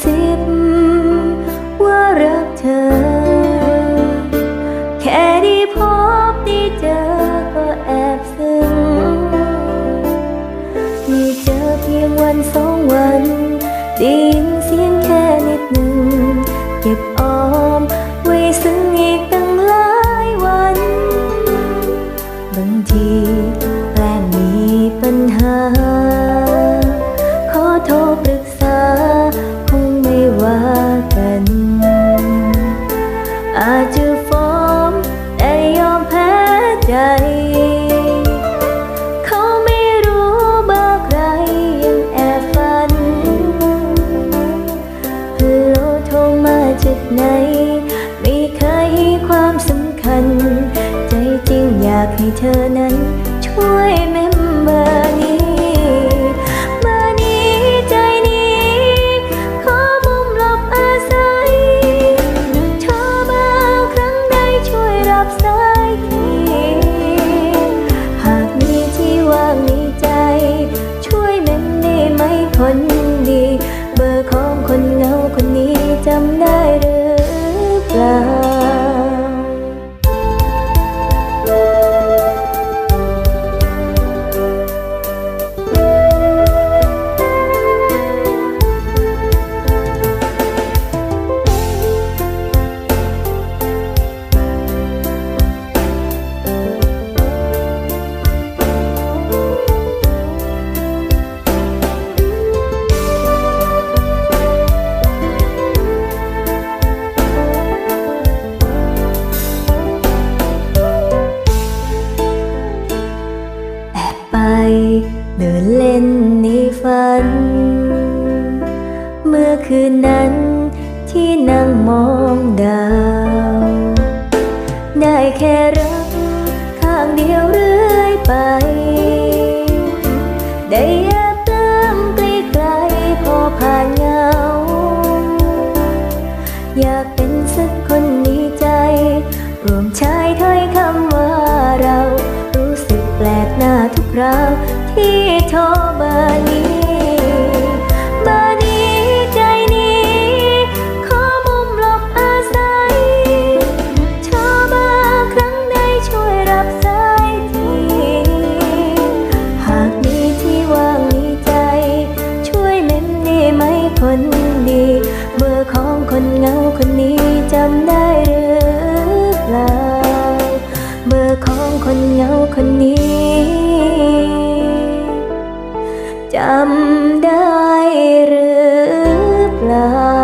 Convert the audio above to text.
สิบ ให้เธอนั้น เดินเล่นในฝัน เมื่อคืนนั้นที่นั่งมองดาว ได้แค่รัก ที่โทรเบอร์นี้ เบอร์นี้ใจนี้ ขอมุมหลบอาศัยโทรมาครั้งใดช่วยรับสายที หากมีที่ว่างในใจ ช่วยเม้นได้ไหมคนดี เบอร์ของคนเหงาคนนี้จำได้หรือเปล่า เบอร์ของคนเหงาคนนี้ 了。